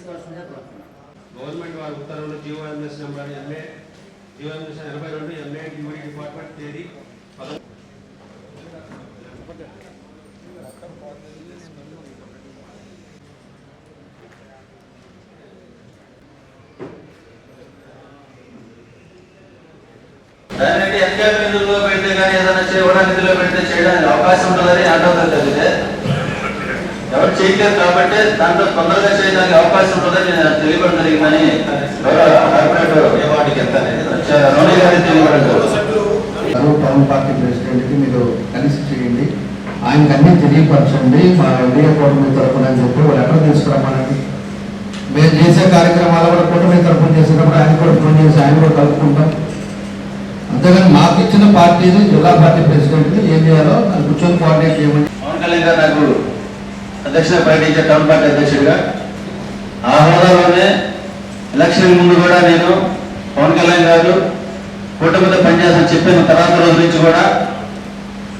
కోరుతున్నాను గవర్నమెంట్ వారి ఉత్తర్వులు జీవోఎంఎస్ నెంబర్ ఎంఏ జీవోఎంఎస్ ఎనభై రెండు ఎంఏ డ్యూటీ డిపార్ట్మెంట్ తేదీ దానికి ఎన్టీఆర్ నిధుల్లో పెడితే కానీ ఏదైనా చేయడం నిధుల్లో పెడితే చేయడానికి అవకాశం ఉంటుందని తెలియదే ఎవరు చేయలేదు కాబట్టి దాంట్లో తొందరగా చేయడానికి అవకాశం ఉంటుందని నేను తెలియడం జరిగిందని తెలియడం గారు టౌన్ పార్టీ ప్రెసిడెంట్కి మీరు కలిసి చేయండి. ఆయనకి అన్ని తెలియపరచండి. మా ఇండియా కూటమి తరపున అని చెప్పి వాళ్ళు ఎక్కడ తీసుకురమ్మనండి మేము చేసే కార్యక్రమాలు కూడా కూటమి తరపున చేసేటప్పుడు ఆయన కూడా ఫోన్ చేసి ఆయన కూడా కలుపుకుంటాం. అంతేగాని మాకు ఇచ్చిన పార్టీని జిల్లా పార్టీ ప్రెసిడెంట్ ఏం చేయాలో అది కూర్చొని కోఆర్డినేట్ చేయమని పవన్ కళ్యాణ్ గారు నాకు అధ్యక్షత ప్రకటించే టౌన్ పార్టీ అధ్యక్షుడిగా. ఆ హోదాలోనే ఎలక్షన్ ముందు కూడా నేను పవన్ కళ్యాణ్ గారు కూటమితో పనిచేస్తాను చెప్పిన తర్వాత రోజు నుంచి కూడా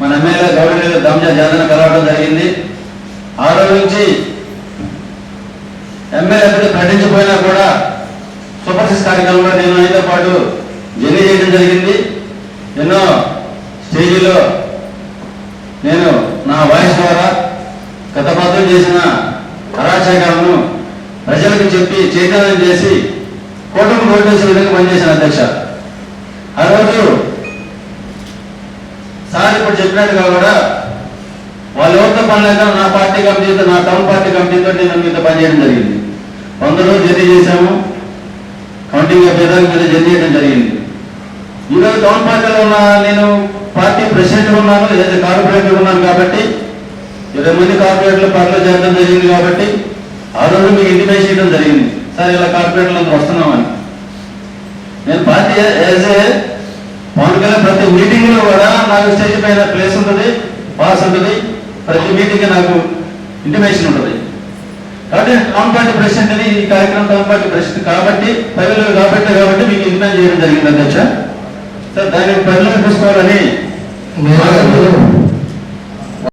మన ఎమ్మెల్యే గౌరవ దమ్జా జాతర కలవడం జరిగింది. ఆ రోజు నుంచి ఎమ్మెల్యే అప్పుడు ప్రకటించకపోయినా కూడా సూపర్ సిక్స్ కార్యక్రమంలో నేను ఆయనతో పాటు జర్నీ చేయడం జరిగింది. ఎన్నో స్టేజీలో నేను నా వాయిస్ ద్వారా గత ప్రభుత్వం చేసిన అరాచకాలను ప్రజలకు చెప్పి చైతన్యం చేసి కూటమి ఓటేసిన విధంగా పనిచేసిన అధ్యక్ష. ఆ రోజు సార్ ఇప్పుడు చెప్పినట్టుగా కూడా వాళ్ళు ఎవరితో పని లేక నా పార్టీ కమిటీతో నా టౌన్ పార్టీ కమిటీతో నేను మీతో పనిచేయడం జరిగింది. వంద రోజులు జర్నీ చేశాము. కౌంటింగ్ అభ్యర్థుల మీద జర్నీ చేయడం జరిగింది. ఈరోజు టౌన్ పార్టీలో ఉన్న నేను పార్టీ ప్రెసిడెంట్ ఉన్నాను లేదా కార్పొరేటర్ ఉన్నాను కాబట్టి ఇరవై మంది కార్పొరేటర్లు పార్టీలో చేరడం జరిగింది కాబట్టి ఆ రోజు మీకు ఇంటిమేషన్ చేయడం జరిగింది. సార్ ఇలా కార్పొరేట్లు అందరూ వస్తున్నామని. నేను party as a Pawan Kalyan ప్రతి మీటింగ్లో కూడా నాకు స్టేజ్ పైన ప్లేస్ ఉంటుంది పాస్ ఉంటుంది. ప్రతి మీటింగ్ నాకు ఇంటిమేషన్ ఉంటుంది. కాబట్టి టౌన్ పార్టీ ప్రెసిడెంట్ అని ఈ కార్యక్రమం టౌన్ పార్టీ ప్రెసిడెంట్ కాబట్టి ప్రజలు కాబట్టి కాబట్టి మీకు ఇంటిమేట్ చేయడం జరిగింది అధ్యక్ష. సార్ దాన్ని ప్రజలకు చూసుకోవాలని